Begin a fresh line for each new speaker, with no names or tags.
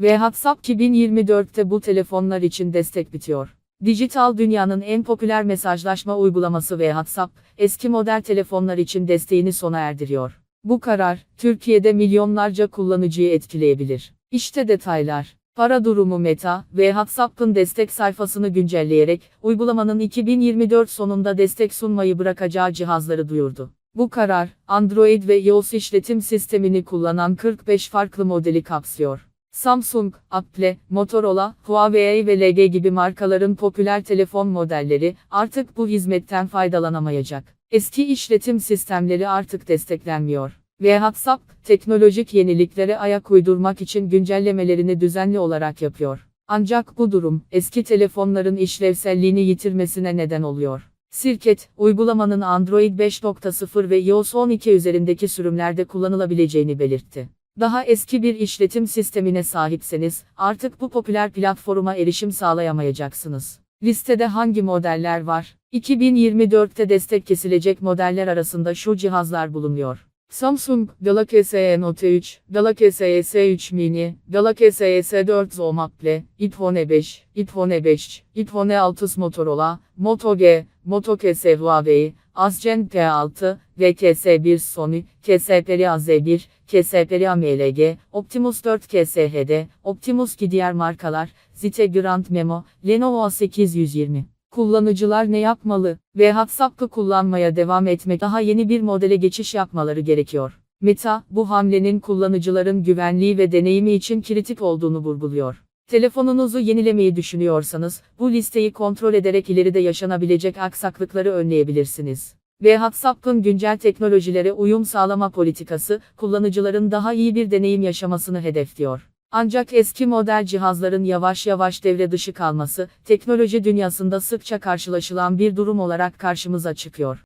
Ve WhatsApp 2024'te bu telefonlar için destek bitiyor. Dijital dünyanın en popüler mesajlaşma uygulaması ve WhatsApp, eski model telefonlar için desteğini sona erdiriyor. Bu karar, Türkiye'de milyonlarca kullanıcıyı etkileyebilir. İşte detaylar. Para durumu Meta ve WhatsApp'ın destek sayfasını güncelleyerek, uygulamanın 2024 sonunda destek sunmayı bırakacağı cihazları duyurdu. Bu karar, Android ve iOS işletim sistemini kullanan 45 farklı modeli kapsıyor. Samsung, Apple, Motorola, Huawei ve LG gibi markaların popüler telefon modelleri artık bu hizmetten faydalanamayacak. Eski işletim sistemleri artık desteklenmiyor. Ve WhatsApp, teknolojik yeniliklere ayak uydurmak için güncellemelerini düzenli olarak yapıyor. Ancak bu durum, eski telefonların işlevselliğini yitirmesine neden oluyor. Sirket, uygulamanın Android 5.0 ve iOS 12 üzerindeki sürümlerde kullanılabileceğini belirtti. Daha eski bir işletim sistemine sahipseniz, artık bu popüler platforma erişim sağlayamayacaksınız. Listede hangi modeller var? 2024'te destek kesilecek modeller arasında şu cihazlar bulunuyor. Samsung Galaxy S Note 3, Galaxy S3 Mini, Galaxy S4 Zoom iPhone 5, iPhone 5, iPhone 6 Motorola, Moto G, Moto KS Huawei, Asgen T6, VKS1 Sony, KSPRA Z1, KSPRA MLG, Optimus 4 KSHD, Optimus ki diğer markalar, Zite Grand Memo, Lenovo A820. Kullanıcılar ne yapmalı ve WhatsApp'ı kullanmaya devam etmek daha yeni bir modele geçiş yapmaları gerekiyor. Meta, bu hamlenin kullanıcıların güvenliği ve deneyimi için kritik olduğunu vurguluyor. Telefonunuzu yenilemeyi düşünüyorsanız, bu listeyi kontrol ederek ileride yaşanabilecek aksaklıkları önleyebilirsiniz. Ve WhatsApp'ın güncel teknolojilere uyum sağlama politikası, kullanıcıların daha iyi bir deneyim yaşamasını hedefliyor. Ancak eski model cihazların yavaş yavaş devre dışı kalması, teknoloji dünyasında sıkça karşılaşılan bir durum olarak karşımıza çıkıyor.